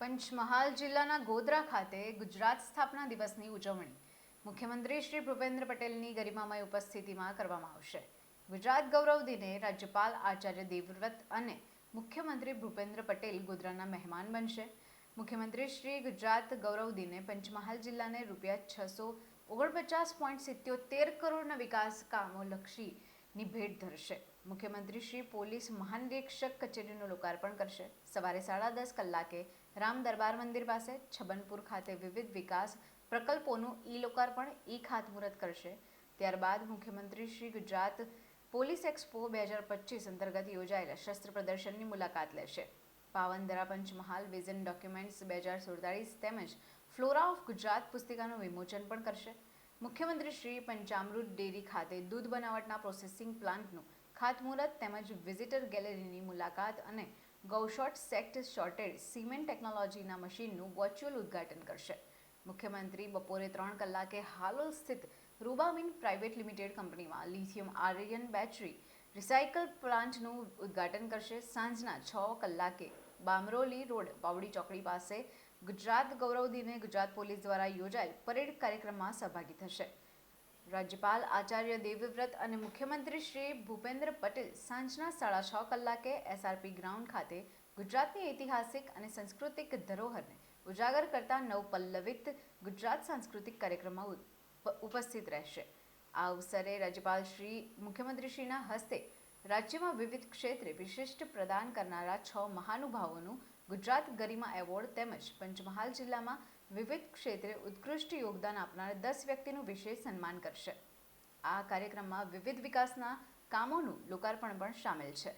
પંચમહાલ જિલ્લાના ગોધરા ખાતે ગુજરાત સ્થાપના દિવસની ઉજવણી મુખ્યમંત્રી શ્રી ભૂપેન્દ્ર પટેલની ગરિમામય ઉપસ્થિતિમાં કરવામાં આવશે. ગુજરાત ગૌરવ દિને રાજ્યપાલ આચાર્ય દેવવ્રત અને મુખ્યમંત્રી ભૂપેન્દ્ર પટેલ ગોધરાના મહેમાન બનશે. મુખ્યમંત્રી શ્રી ગુજરાત ગૌરવ દિને પંચમહાલ જિલ્લાને રૂપિયા છસો ઓગણપચાસ પોઈન્ટ સિત્યોતેર કરોડના વિકાસ કામો લક્ષીની ભેટ ધરશે. મુખ્યમંત્રી શ્રી પોલીસ મહાનિરીક્ષક કચેરીનું લોકાર્પણ કરશે. સવારે સાડા દસ કલાકે રામ દરબાર મંદિર પાસે છબનપુર ખાતે વિવિધ વિકાસ પ્રકલ્પોનું ઈ લોકાર્પણ ઈ ખાતમુહૂર્ત કરશે. ત્યારબાદ મુખ્યમંત્રી શ્રી ગુજરાત પોલીસ એક્સપો બે હજાર પચીસ અંતર્ગત યોજાયેલા શસ્ત્ર પ્રદર્શનની મુલાકાત લેશે. પાવનદરા પંચમહાલ, વિઝન ડોક્યુમેન્ટ્સ બે હજાર સુડતાળીસ તેમજ ફ્લોરા ઓફ ગુજરાત પુસ્તિકાનું વિમોચન પણ કરશે. મુખ્યમંત્રી શ્રી પંચામૃત ડેરી ખાતે દૂધ બનાવટના પ્રોસેસિંગ પ્લાન્ટનું ખાતમુહૂર્ત તેમજ વિઝિટર ગેલેરીની મુલાકાત અને ગૌશોટ સેક્ટ શોર્ટેડ સિમેન્ટ ટેકનોલોજીના મશીનનું વર્ચ્યુઅલ ઉદ્ઘાટન કરશે. મુખ્યમંત્રી બપોરે ત્રણ કલાકે હાલોલ સ્થિત રૂબામિન પ્રાઇવેટ લિમિટેડ કંપનીમાં લિથિયમ આર્યન બેટરી રિસાયકલ પ્લાન્ટનું ઉદ્ઘાટન કરશે. સાંજના છ કલાકે બામરોલી રોડ પાવડી ચોકડી પાસે ગુજરાત ગૌરવ દિને ગુજરાત પોલીસ દ્વારા યોજાયેલ પરેડ કાર્યક્રમમાં સહભાગી થશે. રાજ્યપાલ આચાર્ય દેવવ્રત અને મુખ્યમંત્રી શ્રી ભૂપેન્દ્ર પટેલ સાંજના સાડા છ કલાકે એસઆરપી ગ્રાઉન્ડ ખાતે ગુજરાતની ઐતિહાસિક અને સાંસ્કૃતિક ધરોહરને ઉજાગર કરતા નવપલ્લવિત ગુજરાત સાંસ્કૃતિક કાર્યક્રમમાં ઉપસ્થિત રહેશે. આ અવસરે રાજ્યપાલ શ્રી, મુખ્યમંત્રીશ્રીના હસ્તે રાજ્યમાં વિવિધ ક્ષેત્રે વિશિષ્ટ પ્રદાન કરનારા છ મહાનુભાવોનું ગુજરાત ગરિમા એવોર્ડ તેમજ પંચમહાલ જિલ્લામાં વિવિધ ક્ષેત્રે ઉત્કૃષ્ટ યોગદાન આપનાર દસ વ્યક્તિનું વિશેષ સન્માન કરશે. આ કાર્યક્રમમાં વિવિધ વિકાસના કામોનું લોકાર્પણ પણ સામેલ છે.